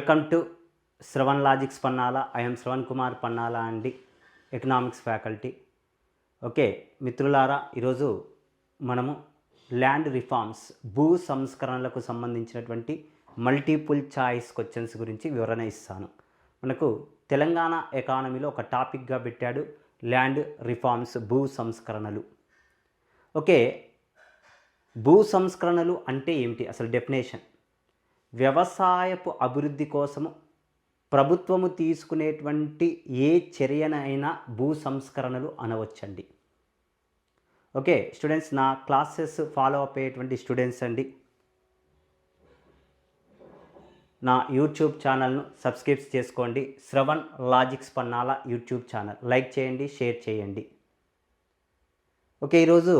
Welcome to Shravan logics Pannala. I'm Shravan Kumar Pannala అండి economics faculty. Okay మిత్రులారా ఈరోజు మనము ల్యాండ్ రిఫార్మ్స్ భూ సంస్కరణలకు సంబంధించినటువంటి మల్టిపుల్ చాయిస్ క్వశ్చన్స్ గురించి వివరణ ఇస్తాను. మనకు తెలంగాణ ఎకానమీలో ఒక టాపిక్గా పెట్టాడు ల్యాండ్ రిఫార్మ్స్ భూ సంస్కరణలు. ఓకే భూ సంస్కరణలు అంటే ఏమిటి? అసలు డెఫినేషన్. వ్యవసాయపు అభివృద్ధి కోసము ప్రభుత్వము తీసుకునేటువంటి ఏ చర్యనైనా భూ సంస్కరణలు అనవచ్చండి. ఓకే స్టూడెంట్స్ నా క్లాసెస్ ఫాలో అప్ అయ్యేటువంటి స్టూడెంట్స్ అండి. నా యూట్యూబ్ ఛానల్ను సబ్స్క్రైబ్ చేసుకోండి. Shravan logics Pannala YouTube channel. Like చేయండి షేర్ చేయండి. ఓకే ఈరోజు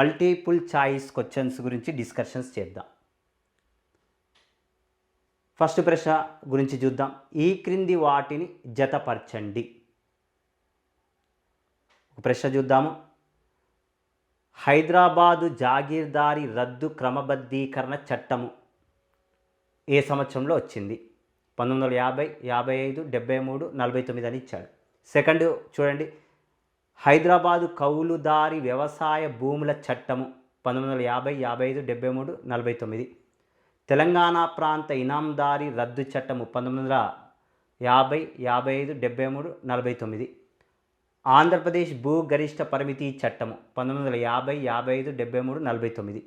మల్టిపుల్ చాయిస్ క్వశ్చన్స్ గురించి డిస్కషన్స్ చేద్దాం. ఫస్ట్ ప్రశ్న గురించి చూద్దాం. ఈ క్రింది వాటిని జతపరచండి. ప్రశ్న చూద్దాము. హైదరాబాదు జాగీర్దారి రద్దు క్రమబద్ధీకరణ చట్టము ఏ సంవత్సరంలో వచ్చింది? పంతొమ్మిది వందల యాభై యాభై ఐదు డెబ్బై మూడు నలభై తొమ్మిది అని ఇచ్చాడు. సెకండ్ చూడండి. హైదరాబాదు కౌలుదారి వ్యవసాయ భూముల చట్టము పంతొమ్మిది వందల యాభై యాభై ఐదు డెబ్బై మూడు నలభై తొమ్మిది. తెలంగాణ ప్రాంత ఇనాందారి రద్దు చట్టము పంతొమ్మిది వందల యాభై యాభై ఐదు డెబ్బై మూడు నలభై తొమ్మిది. ఆంధ్రప్రదేశ్ భూ గరిష్ట పరిమితి చట్టము పంతొమ్మిది వందల యాభై యాభై ఐదు డెబ్బై మూడు నలభై తొమ్మిది.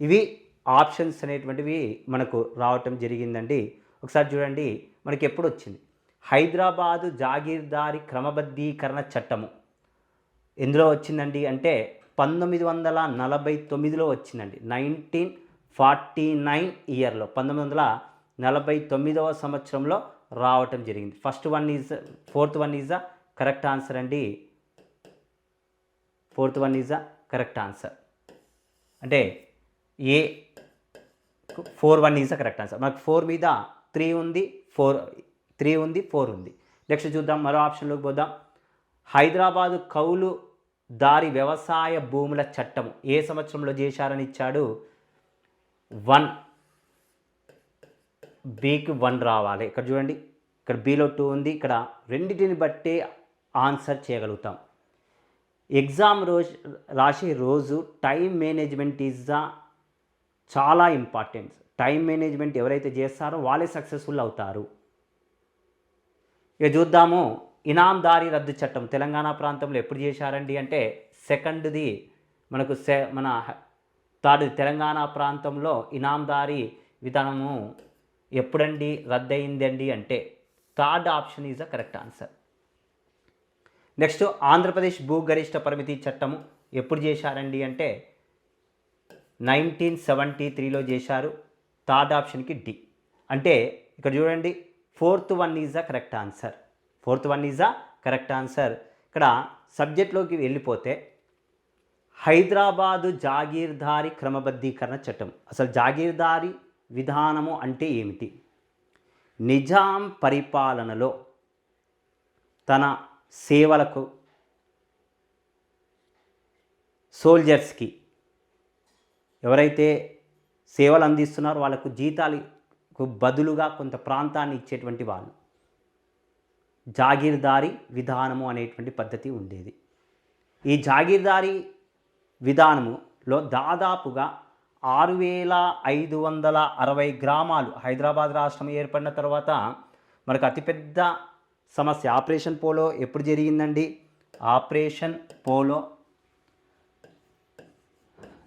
ఇవి ఆప్షన్స్ అనేటువంటివి మనకు రావటం జరిగిందండి. ఒకసారి చూడండి మనకి ఎప్పుడు వచ్చింది? హైదరాబాదు జాగీర్దారి క్రమబద్ధీకరణ చట్టము ఎందులో వచ్చిందండి అంటే పంతొమ్మిది వందల నలభై తొమ్మిదిలో వచ్చిందండి. నైన్టీన్ ఫార్టీ నైన్ ఇయర్లో పంతొమ్మిది వందల నలభై తొమ్మిదవ సంవత్సరంలో రావటం జరిగింది. First one is fourth one is the correct answer అండి. Fourth one is the correct answer. అంటే A four one is the correct answer. మనకు ఫోర్ మీద త్రీ ఉంది ఫోర్ త్రీ ఉంది ఫోర్ ఉంది. నెక్స్ట్ చూద్దాం మరో ఆప్షన్లోకి పోదాం. హైదరాబాదు కౌలు దారి వ్యవసాయ భూముల చట్టం ఏ సంవత్సరంలో చేశారని ఇచ్చాడు? వన్. బీకి వన్ రావాలి. ఇక్కడ చూడండి. ఇక్కడ బీలో టూ ఉంది. ఇక్కడ రెండింటిని బట్టి ఆన్సర్ చేయగలుగుతాం. ఎగ్జామ్ రోజు రాసే రోజు టైం మేనేజ్మెంట్ ఈజ్ ద చాలా ఇంపార్టెంట్ టైం మేనేజ్మెంట్ ఎవరైతే చేస్తారో వాళ్ళే సక్సెస్ఫుల్ అవుతారు. ఇక చూద్దాము. ఇనాందారీ రద్దు చట్టం. తెలంగాణ ప్రాంతంలో ఎప్పుడు చేశారండి అంటే సెకండ్ది మనకు సె మన థర్డ్ తెలంగాణ ప్రాంతంలో ఇనాందారీ విధానము ఎప్పుడండి రద్దయిందండి అంటే third option is the correct answer. Next Andhra Pradesh భూగరిష్ట పరిమితి చట్టము ఎప్పుడు చేశారండి అంటే నైన్టీన్ సెవెంటీ త్రీలో చేశారు. థర్డ్ ఆప్షన్కి డి. అంటే ఇక్కడ చూడండి fourth one is the correct answer. Fourth one is the correct answer. ఇక్కడ సబ్జెక్ట్లోకి వెళ్ళిపోతే హైదరాబాదు జాగీర్దారి క్రమబద్ధీకరణ చట్టం. అసలు జాగీర్దారి విధానము అంటే ఏమిటి? నిజాం పరిపాలనలో తన సేవలకు సోల్జర్స్కి ఎవరైతే సేవలు అందిస్తున్నారో వాళ్ళకు జీతాలకు బదులుగా కొంత ప్రాంతాన్ని ఇచ్చేటువంటి వాళ్ళు. జాగీర్దారి విధానము అనేటువంటి పద్ధతి ఉండేది. ఈ జాగీర్దారి విధానములో దాదాపుగా ఆరు వేల ఐదు వందల అరవై గ్రామాలు హైదరాబాద్ రాష్ట్రం ఏర్పడిన తర్వాత మనకు అతిపెద్ద సమస్య ఆపరేషన్ పోలో ఎప్పుడు జరిగిందండి? ఆపరేషన్ పోలో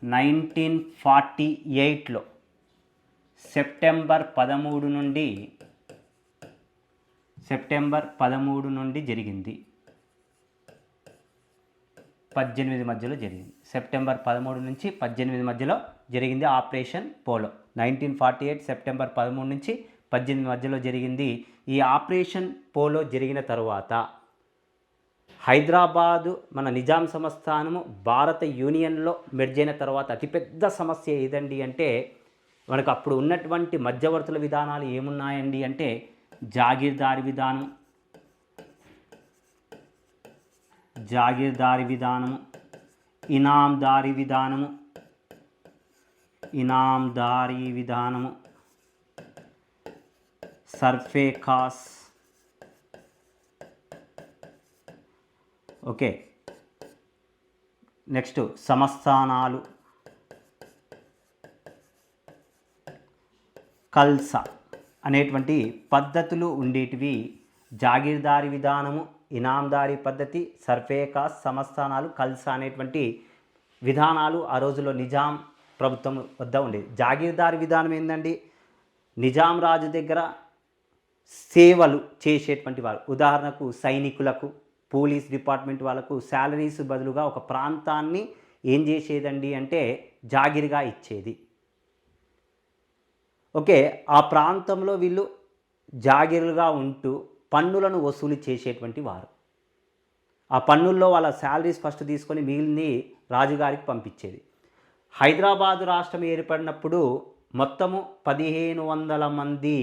నైన్టీన్ ఫార్టీ ఎయిట్లో సెప్టెంబర్ పదమూడు నుండి సెప్టెంబర్ పదమూడు నుండి జరిగింది. పద్దెనిమిది మధ్యలో జరిగింది. సెప్టెంబర్ పదమూడు నుంచి పద్దెనిమిది మధ్యలో జరిగింది operation polo. Nineteen forty eight September పదమూడు నుంచి పద్దెనిమిది మధ్యలో జరిగింది ఈ ఆపరేషన్ పోలో జరిగిన తరువాత హైదరాబాదు మన నిజాం సంస్థానము భారత యూనియన్లో మెర్జ్ అయిన తర్వాత అతిపెద్ద సమస్య ఏదండి అంటే మనకు అప్పుడు ఉన్నటువంటి మధ్యవర్తుల విధానాలు ఏమున్నాయండి అంటే జాగీర్దారి విధానం జాగీర్దారి విధానము ఇనాందారి విధానము ఇనాందారీ విధానము సర్ఫే కాస్. ఓకే. నెక్స్ట్ సమస్థానాలు. కల్సా అనేటువంటి పద్ధతులు ఉండేటివి. జాగీర్దారి విధానము ఇనాందారీ పద్ధతి సర్ఫేకాస్ సమస్థానాలు కల్సా అనేటువంటి విధానాలు ఆ రోజుల్లో నిజాం ప్రభుత్వం వద్ద ఉండేది. జాగీర్దారి విధానం ఏంటండి నిజాం రాజు దగ్గర సేవలు చేసేటువంటి వారు. ఉదాహరణకు సైనికులకు పోలీస్ డిపార్ట్మెంట్ వాళ్ళకు శాలరీస్ బదులుగా ఒక ప్రాంతాన్ని ఏం చేసేదండి అంటే జాగిరిగా ఇచ్చేది. ఓకే ఆ ప్రాంతంలో వీళ్ళు జాగిరులుగా ఉంటూ పన్నులను వసూలు చేసేటువంటి వారు. ఆ పన్నుల్లో వాళ్ళ శాలరీస్ ఫస్ట్ తీసుకొని మిగిలిని రాజుగారికి పంపించేది. హైదరాబాదు రాష్ట్రం ఏర్పడినప్పుడు మొత్తము పదిహేను వందల మంది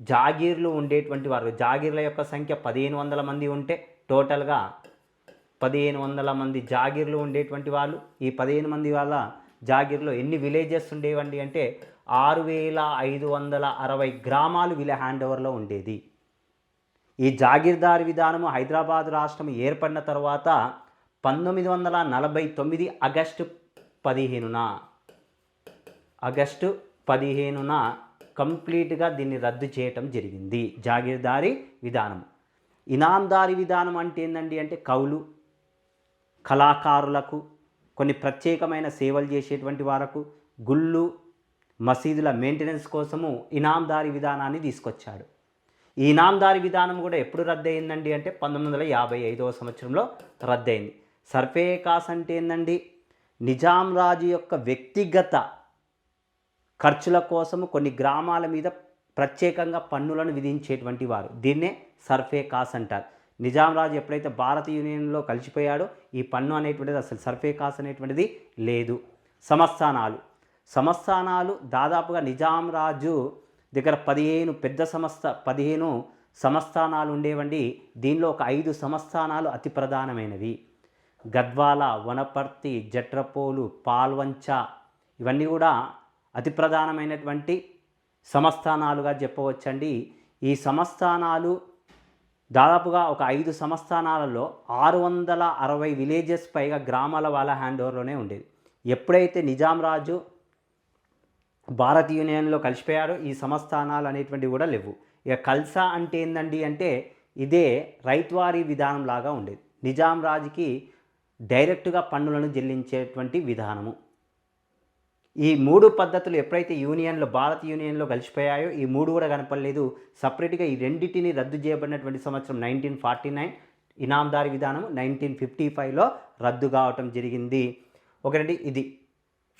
జాగీర్లు ఉండేటువంటి వారు. జాగీర్ల యొక్క సంఖ్య పదిహేను వందల మంది ఉంటే టోటల్గా పదిహేను వందల మంది జాగీర్లు ఉండేటువంటి వాళ్ళు. ఈ పదిహేను మంది వాళ్ళ జాగీర్లో ఎన్ని విలేజెస్ ఉండేవండి అంటే ఆరు వేల ఐదు వందల అరవై గ్రామాలు వీళ్ళ హ్యాండ్ ఓవర్లో ఉండేది. ఈ జాగీర్దార్ విధానము హైదరాబాద్ రాష్ట్రం ఏర్పడిన తర్వాత పంతొమ్మిది వందల నలభై తొమ్మిది ఆగస్టు పదిహేనున ఆగస్టు పదిహేనున కంప్లీట్గా దీన్ని రద్దు చేయటం జరిగింది జాగీర్దారి విధానం ఇనాందారి విధానం అంటే ఏంటండి అంటే కౌలు కళాకారులకు కొన్ని ప్రత్యేకమైన సేవలు చేసేటువంటి వారకు గుళ్ళు మసీదుల మెయింటెనెన్స్ కోసము ఇనాందారి విధానాన్ని తీసుకొచ్చాడు. ఈ ఇనాందారి విధానం కూడా ఎప్పుడు రద్దయిందండి అంటే పంతొమ్మిది వందల యాభై ఐదవ సంవత్సరంలో రద్దయింది. సర్ఫే కాస్ అంటే ఏందండి? నిజాం రాజు యొక్క వ్యక్తిగత ఖర్చుల కోసము కొన్ని గ్రామాల మీద ప్రత్యేకంగా పన్నులను విధించేటువంటి వారు. దీన్నే సర్ఫే కాస్ అంటారు. నిజాం రాజు ఎప్పుడైతే భారత యూనియన్లో కలిసిపోయాడో ఈ పన్ను అనేటువంటిది అసలు సర్ఫే కాస్ అనేటువంటిది లేదు. సంస్థానాలు సంస్థానాలు దాదాపుగా నిజాం రాజు దగ్గర పదిహేను పెద్ద సంస్థ పదిహేను సంస్థానాలు ఉండేవండి. దీనిలో ఒక ఐదు సంస్థానాలు అతి ప్రధానమైనవి. గద్వాల వనపర్తి జట్రపోలు పాల్వంచ ఇవన్నీ కూడా అతి ప్రధానమైనటువంటి సంస్థానాలుగా చెప్పవచ్చండి. ఈ సంస్థానాలు దాదాపుగా ఒక ఐదు సంస్థానాలలో ఆరు వందల అరవై విలేజెస్ పైగా గ్రామాల వాళ్ళ హ్యాండ్ ఓవర్లోనే ఉండేది ఎప్పుడైతే నిజాం రాజు భారత్ యూనియన్లో కలిసిపోయారో. ఈ సంస్థానాలు అనేటువంటివి కూడా లేవు. ఇక కల్సా అంటే ఏందండి అంటే ఇదే రైత్వారీ విధానం లాగా ఉండేది. నిజాం రాజుకి డైరెక్ట్గా పన్నులను చెల్లించేటువంటి విధానము. ఈ మూడు పద్ధతులు ఎప్పుడైతే యూనియన్లో భారత్ యూనియన్లో కలిసిపోయాయో ఈ మూడు కూడా కనపడలేదు. సపరేట్గా ఈ రెండింటిని రద్దు చేయబడినటువంటి సంవత్సరం నైన్టీన్ ఫార్టీ నైన్ ఇనాందారి విధానం నైన్టీన్ ఫిఫ్టీ ఫైవ్లో రద్దు కావటం జరిగింది. ఒకటండి ఇది.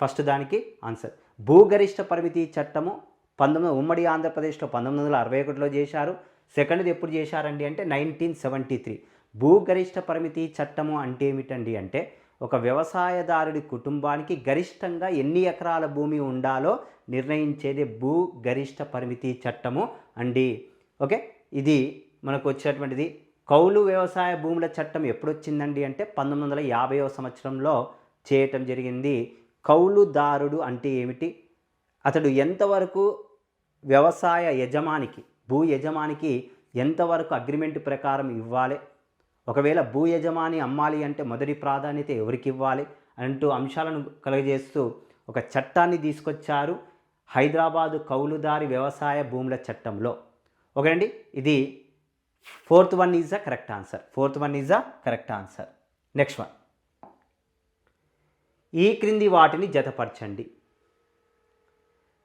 ఫస్ట్ దానికి ఆన్సర్. భూగరిష్ట పరిమితి చట్టము పంతొమ్మిది ఉమ్మడి ఆంధ్రప్రదేశ్లో పంతొమ్మిది వందల అరవై ఒకటిలో చేశారు. సెకండ్ది ఎప్పుడు చేశారండి అంటే నైన్టీన్ సెవెంటీ త్రీ. భూగరిష్ట పరిమితి చట్టము అంటే ఏమిటండి అంటే ఒక వ్యవసాయదారుడి కుటుంబానికి గరిష్టంగా ఎన్ని ఎకరాల భూమి ఉండాలో నిర్ణయించేది భూ గరిష్ట పరిమితి చట్టము అండి. ఓకే? ఇది మనకు వచ్చేటువంటిది కౌలు వ్యవసాయ భూముల చట్టం ఎప్పుడు వచ్చిందండి అంటే పంతొమ్మిది వందల యాభైవ సంవత్సరంలో చేయటం జరిగింది. కౌలుదారుడు అంటే ఏమిటి? అతడు ఎంతవరకు వ్యవసాయ యజమానికి భూ యజమానికి ఎంతవరకు అగ్రిమెంట్ ప్రకారం ఇవ్వాలి? ఒకవేళ భూ యజమాని అమ్మాలి అంటే మొదటి ప్రాధాన్యత ఎవరికి ఇవ్వాలి? అంటూ అంశాలను కలుగజేస్తూ ఒక చట్టాన్ని తీసుకొచ్చారు హైదరాబాదు కౌలుదారి వ్యవసాయ భూముల చట్టంలో. ఓకేనండి? ఇది fourth one is the correct answer. Fourth one is the correct answer. Next one. ఈ క్రింది వాటిని జతపరచండి.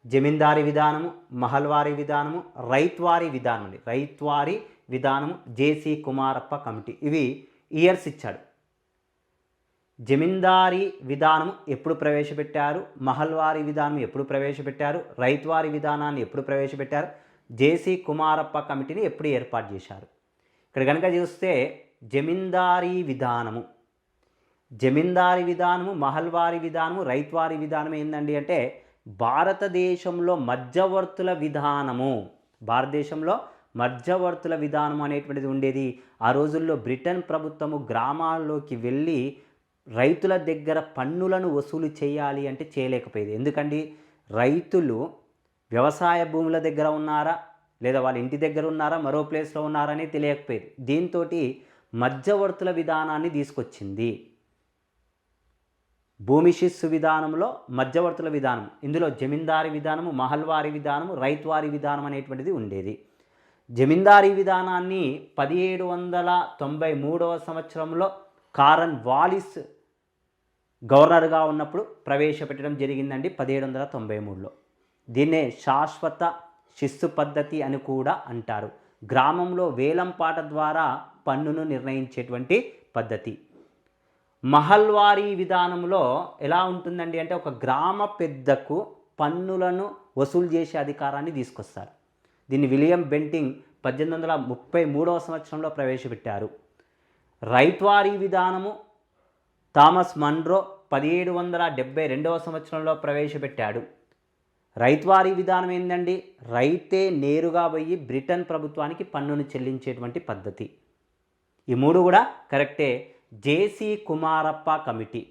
జమీందారీ విధానము మహల్వారీ విధానము రైత్వారీ విధానం అండి రైత్వారీ విధానము జేసీ కుమారప్ప కమిటీ. ఇవి ఇయర్స్ ఇచ్చాడు. జమీందారీ విధానం ఎప్పుడు ప్రవేశపెట్టారు? మహల్వారీ విధానం ఎప్పుడు ప్రవేశపెట్టారు? రైత్వారీ విధానాన్ని ఎప్పుడు ప్రవేశపెట్టారు? జేసీ కుమారప్ప కమిటీని ఎప్పుడు ఏర్పాటు చేశారు? ఇక్కడ కనుక చూస్తే జమీందారీ విధానము జమీందారీ విధానము మహల్వారీ విధానము రైత్వారీ విధానం ఏందండి అంటే భారతదేశంలో మధ్యవర్తుల విధానము. భారతదేశంలో మధ్యవర్తుల విధానం అనేటువంటిది ఉండేది. ఆ రోజుల్లో బ్రిటన్ ప్రభుత్వము గ్రామాల్లోకి వెళ్ళి రైతుల దగ్గర పన్నులను వసూలు చేయాలి అంటే చేయలేకపోయేది. ఎందుకండి? రైతులు వ్యవసాయ భూముల దగ్గర ఉన్నారా? లేదా వాళ్ళ ఇంటి దగ్గర ఉన్నారా? మరో ప్లేస్లో ఉన్నారని తెలియకపోయేది. దీంతో మధ్యవర్తుల విధానాన్ని తీసుకొచ్చింది. భూమి శిస్సు విధానంలో మధ్యవర్తుల విధానం ఇందులో జమీందారీ విధానము మహల్వారీ విధానము రైతువారీ విధానం అనేటువంటిది ఉండేది. జమీందారీ విధానాన్ని పదిహేడు వందల తొంభై మూడవ సంవత్సరంలో కారన్ వాలిస్ గవర్నర్గా ఉన్నప్పుడు ప్రవేశపెట్టడం జరిగిందండి పదిహేడు వందల తొంభై మూడులో. దీన్నే శాశ్వత శిస్సు పద్ధతి అని కూడా అంటారు. గ్రామంలో వేలంపాట ద్వారా పన్నును నిర్ణయించేటువంటి పద్ధతి. మహల్వారీ విధానంలో ఎలా ఉంటుందండి అంటే ఒక గ్రామ పెద్దకు పన్నులను వసూలు చేసే అధికారాన్ని తీసుకొస్తారు. దీన్ని విలియం బెంటింగ్ పద్దెనిమిది వందల ముప్పై మూడవ సంవత్సరంలో ప్రవేశపెట్టారు. రైత్వారీ విధానము థామస్ మన్రో పదిహేడు వందల డెబ్బై రెండవ సంవత్సరంలో ప్రవేశపెట్టాడు. రైత్వారీ విధానం ఏంటండి రైతే నేరుగా పోయి బ్రిటన్ ప్రభుత్వానికి పన్నును చెల్లించేటువంటి పద్ధతి. ఈ మూడు కూడా కరెక్టే. J C Kumarappa committee.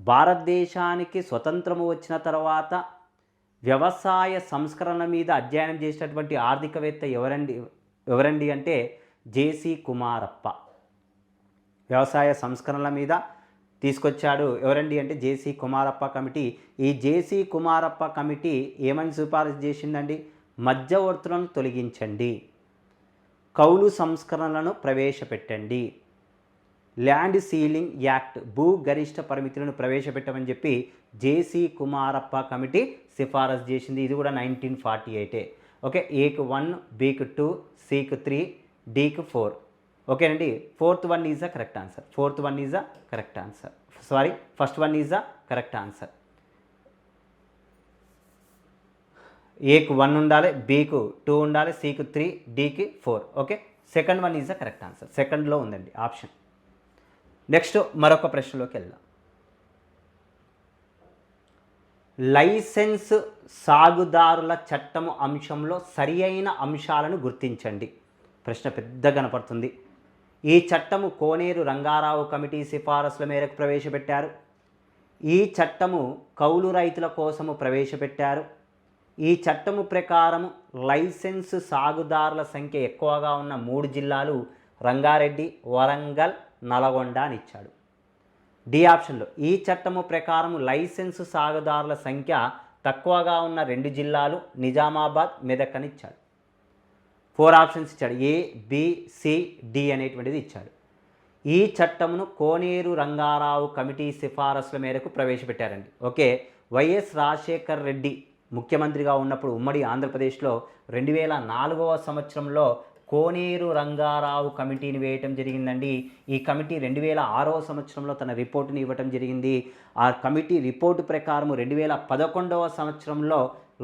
భారతదేశానికి స్వతంత్రము వచ్చిన తర్వాత వ్యవసాయ సంస్కరణ మీద అధ్యయనం చేసినటువంటి ఆర్థికవేత్త ఎవరండి ఎవరండి అంటే జేసీ కుమారప్ప. వ్యవసాయ సంస్కరణల మీద తీసుకొచ్చాడు ఎవరండి అంటే జేసీ కుమారప్ప కమిటీ. ఈ జేసీ కుమారప్ప కమిటీ ఏమని సిఫారసు చేసిందండి? మధ్యవర్తులను తొలగించండి. కౌలు సంస్కరణలను ప్రవేశపెట్టండి. ల్యాండ్ సీలింగ్ యాక్ట్ భూ గరిష్ట పరిమితులను ప్రవేశపెట్టమని చెప్పి జేసీ కుమారప్ప కమిటీ సిఫారసు చేసింది. ఇది కూడా నైన్టీన్ ఫార్టీ ఎయిటే ఓకే ఏకు వన్ బీకు టూ సికు త్రీ డీకు ఫోర్. ఓకేనండి fourth one is a correct answer. Fourth one is a correct answer. Sorry first one is a correct answer. ఏకు వన్ ఉండాలి బీకు టూ ఉండాలి సీకు three డీకి four. Okay second one is a correct answer. సెకండ్లో ఉందండి option. Next మరొక ప్రశ్నలోకి వెళ్దాం. లైసెన్స్ సాగుదారుల చట్టము అంశంలో సరి అయిన అంశాలను గుర్తించండి. ప్రశ్న పెద్ద కనపడుతుంది. ఈ చట్టము కోనేరు రంగారావు కమిటీ సిఫారసుల మేరకు ప్రవేశపెట్టారు. ఈ చట్టము కౌలు రైతుల కోసము ప్రవేశపెట్టారు. ఈ చట్టము ప్రకారము లైసెన్స్ సాగుదారుల సంఖ్య ఎక్కువగా ఉన్న మూడు జిల్లాలు రంగారెడ్డి వరంగల్ నల్గొండ అని ఇచ్చాడు. డి ఆప్షన్లో ఈ చట్టము ప్రకారం లైసెన్సు సాగుదారుల సంఖ్య తక్కువగా ఉన్న రెండు జిల్లాలు నిజామాబాద్ మెదక్ అని ఇచ్చాడు. ఫోర్ ఆప్షన్స్ ఇచ్చాడు. ఏ బి సి డి అనేటువంటిది ఇచ్చాడు. ఈ చట్టమును కోనేరు రంగారావు కమిటీ సిఫారసుల మేరకు ప్రవేశపెట్టారండి. ఓకే వైఎస్ రాజశేఖర్ రెడ్డి ముఖ్యమంత్రిగా ఉన్నప్పుడు ఉమ్మడి ఆంధ్రప్రదేశ్లో రెండు వేల నాలుగవ సంవత్సరంలో కోనేరు రంగారావు కమిటీని వేయటం జరిగిందండి. ఈ కమిటీ రెండు వేల ఆరవ సంవత్సరంలో తన రిపోర్టుని ఇవ్వటం జరిగింది. ఆ కమిటీ రిపోర్టు ప్రకారం రెండు వేల పదకొండవ సంవత్సరంలో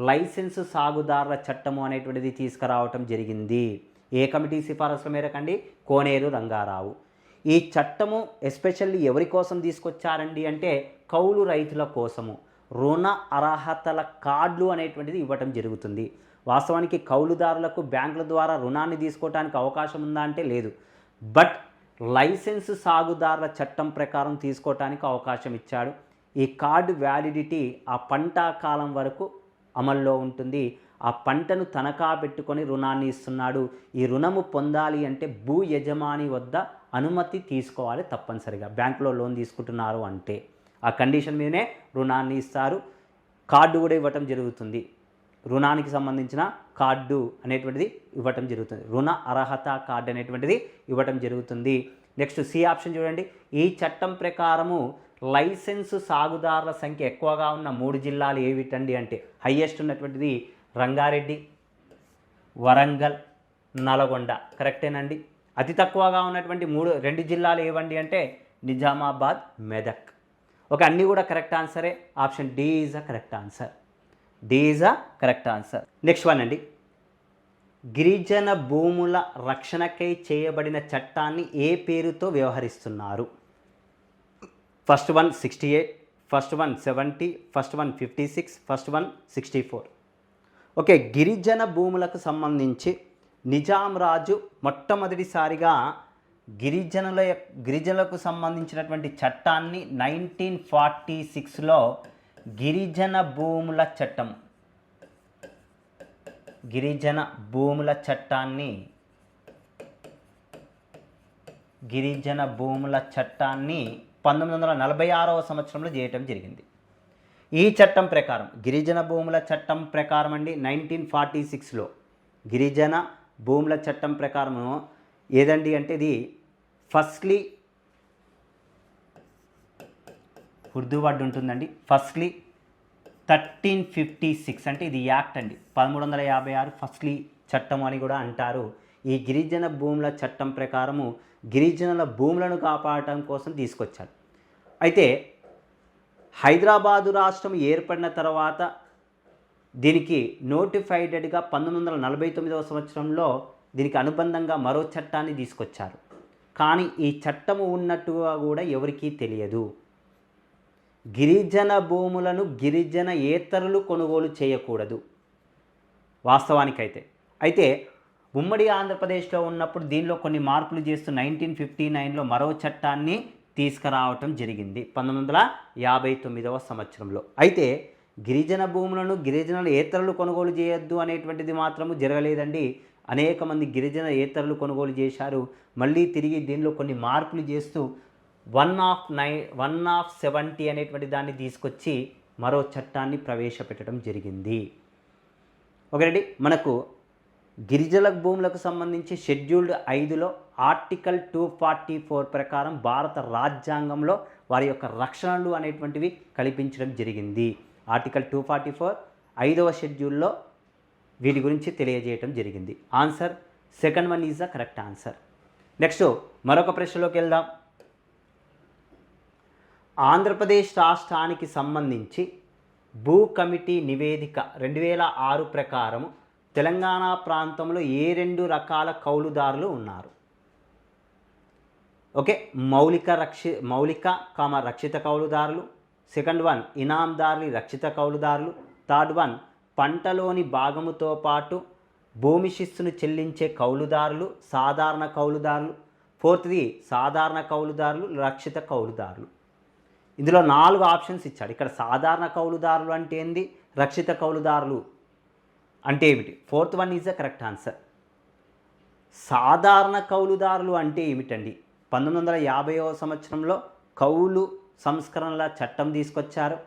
లైసెన్స్ సాగుదారుల చట్టము అనేటువంటిది తీసుకురావటం జరిగింది. ఏ కమిటీ సిఫారసుల మేరకండి? కోనేరు రంగారావు. ఈ చట్టము ఎస్పెషల్లీ ఎవరి కోసం తీసుకొచ్చారండి అంటే కౌలు రైతుల కోసము. రుణ అర్హతల కార్డులు అనేటువంటిది ఇవ్వటం జరుగుతుంది. వాస్తవానికి కౌలుదారులకు బ్యాంకుల ద్వారా రుణాన్ని తీసుకోవడానికి అవకాశం ఉందా అంటే లేదు. బట్ లైసెన్స్ సాగుదారుల చట్టం ప్రకారం తీసుకోవటానికి అవకాశం ఇచ్చాడు. ఈ కార్డు వ్యాలిడిటీ ఆ పంట కాలం వరకు అమల్లో ఉంటుంది. ఆ పంటను తనఖా పెట్టుకొని రుణాన్ని ఇస్తున్నాడు. ఈ రుణము పొందాలి అంటే భూ యజమాని వద్ద అనుమతి తీసుకోవాలి తప్పనిసరిగా. బ్యాంకులో లోన్ తీసుకుంటున్నారు అంటే ఆ కండిషన్ మీదనే రుణాన్ని ఇస్తారు. కార్డు కూడా ఇవ్వటం జరుగుతుంది. రుణానికి సంబంధించిన కార్డు అనేటువంటిది ఇవ్వటం జరుగుతుంది. రుణ అర్హత కార్డు అనేటువంటిది ఇవ్వటం జరుగుతుంది. నెక్స్ట్ సి ఆప్షన్ చూడండి. ఈ చట్టం ప్రకారము లైసెన్సు సాగుదారుల సంఖ్య ఎక్కువగా ఉన్న మూడు జిల్లాలు ఏమిటండి అంటే హయ్యెస్ట్ ఉన్నటువంటిది రంగారెడ్డి వరంగల్ నల్గొండ. కరెక్టేనండి? అతి తక్కువగా ఉన్నటువంటి మూడు రెండు జిల్లాలు ఏవండి అంటే నిజామాబాద్ మెదక్. ఓకే అన్నీ కూడా correct ఆన్సరే. Option D is a correct answer. These is correct answer next one అండి. గిరిజన భూముల రక్షణకై చేయబడిన చట్టాన్ని ఏ పేరుతో వ్యవహరిస్తున్నారు? First one sixty eight first one seventy first one fifty six first one sixty four okay గిరిజన భూములకు సంబంధించి నిజాం రాజు మొట్టమొదటిసారిగా గిరిజనుల గిరిజనులకు సంబంధించినటువంటి చట్టాన్ని నైన్టీన్ ఫార్టీ సిక్స్లో గిరిజన భూముల చట్టం. గిరిజన భూముల చట్టాన్ని గిరిజన భూముల చట్టాన్ని పంతొమ్మిది వందల నలభై ఆరవ సంవత్సరంలో చేయటం జరిగింది. ఈ చట్టం ప్రకారం గిరిజన భూముల చట్టం ప్రకారం అండి నైన్టీన్ ఫార్టీ సిక్స్లో గిరిజన భూముల చట్టం ప్రకారము ఏదండి అంటే ఇది ఫస్ట్లీ ఉర్దూ వర్డ్ ఉంటుందండి ఫస్ట్లీ థర్టీన్ ఫిఫ్టీ సిక్స్ అంటే ఇది యాక్ట్ అండి. పదమూడు వందల యాభై ఆరు ఫస్ట్లీ చట్టం అని కూడా అంటారు. ఈ గిరిజన భూముల చట్టం ప్రకారము గిరిజనుల భూములను కాపాడటం కోసం తీసుకొచ్చారు. అయితే హైదరాబాదు రాష్ట్రం ఏర్పడిన తర్వాత దీనికి నోటిఫైడెడ్గా పంతొమ్మిది వందల నలభై తొమ్మిదవ సంవత్సరంలో దీనికి అనుబంధంగా మరో చట్టాన్ని తీసుకొచ్చారు. కానీ ఈ చట్టము ఉన్నట్టుగా కూడా ఎవరికీ తెలియదు. గిరిజన భూములను గిరిజన ఏతరులు కొనుగోలు చేయకూడదు. వాస్తవానికైతే. అయితే ఉమ్మడి ఆంధ్రప్రదేశ్లో ఉన్నప్పుడు దీనిలో కొన్ని మార్పులు చేస్తూ నైన్టీన్ ఫిఫ్టీ నైన్లో మరో చట్టాన్ని తీసుకురావటం జరిగింది పంతొమ్మిది వందల యాభై తొమ్మిదవ సంవత్సరంలో. అయితే గిరిజన భూములను గిరిజనుల ఏతరులు కొనుగోలు చేయొద్దు అనేటువంటిది మాత్రము జరగలేదండి. అనేక మంది గిరిజన ఏతరులు కొనుగోలు చేశారు. మళ్ళీ తిరిగి దీనిలో కొన్ని మార్పులు చేస్తూ one of nine one of seventy అనేటువంటి దాన్ని తీసుకొచ్చి మరో చట్టాన్ని ప్రవేశపెట్టడం జరిగింది. ఒకటి మనకు గిరిజల భూములకు సంబంధించి షెడ్యూల్డ్ ఐదులో ఆర్టికల్ టూ ఫార్టీ ఫోర్ ప్రకారం భారత రాజ్యాంగంలో వారి యొక్క రక్షణలు అనేటువంటివి కల్పించడం జరిగింది. ఆర్టికల్ టూ ఫార్టీ ఫోర్ ఐదవ షెడ్యూల్లో వీటి గురించి తెలియజేయటం జరిగింది. Answer second one is the correct answer. Next మరొక ప్రశ్నలోకి వెళ్దాం. ఆంధ్రప్రదేశ్ రాష్ట్రానికి సంబంధించి భూ కమిటీ నివేదిక రెండు వేల ఆరు ప్రకారం తెలంగాణ ప్రాంతంలో ఏ రెండు రకాల కౌలుదారులు ఉన్నారు? ఓకే మౌలిక రక్షి మౌలిక కామ రక్షిత కౌలుదారులు సెకండ్ వన్ ఇనాందారులు రక్షిత కౌలుదారులు థర్డ్ వన్ పంటలోని భాగముతో పాటు భూమి శిస్సును చెల్లించే కౌలుదారులు సాధారణ కౌలుదారులు ఫోర్త్ది సాధారణ కౌలుదారులు రక్షిత కౌలుదారులు. ఇందులో నాలుగు ఆప్షన్స్ ఇచ్చాడు. ఇక్కడ సాధారణ కౌలుదారులు అంటే ఏంది? రక్షిత కౌలుదారులు అంటే ఏమిటి? Fourth one is the correct answer. సాధారణ కౌలుదారులు అంటే ఏమిటండి? పంతొమ్మిది వందల యాభైవ సంవత్సరంలో కౌలు సంస్కరణల చట్టం తీసుకొచ్చారు.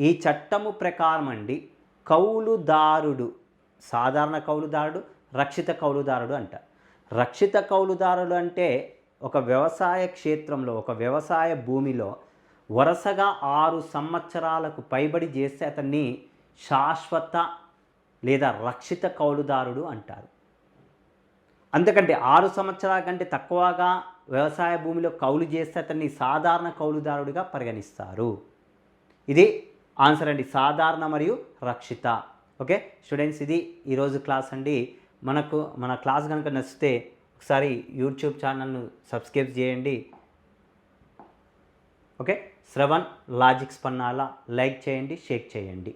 ఈ చట్టము ప్రకారం అండి కౌలుదారుడు సాధారణ కౌలుదారుడు రక్షిత కౌలుదారుడు అంట. రక్షిత కౌలుదారుడు అంటే ఒక వ్యవసాయ క్షేత్రంలో ఒక వ్యవసాయ భూమిలో వరుసగా ఆరు సంవత్సరాలకు పైబడి చేస్తే అతన్ని శాశ్వత లేదా రక్షిత కౌలుదారుడు అంటారు. అందుకంటే ఆరు సంవత్సరాల కంటే తక్కువగా వ్యవసాయ భూమిలో కౌలు చేస్తే అతన్ని సాధారణ కౌలుదారుడిగా పరిగణిస్తారు. ఇది ఆన్సర్ అండి. సాధారణ మరియు రక్షిత. ఓకే? స్టూడెంట్స్ ఇది ఈరోజు క్లాస్ అండి. మనకు మన క్లాస్ కనుక నచ్చితే ఒకసారి యూట్యూబ్ ఛానల్ను సబ్స్క్రైబ్ చేయండి. Okay? Shravan logics Pannala like చేయండి షేక్ చేయండి.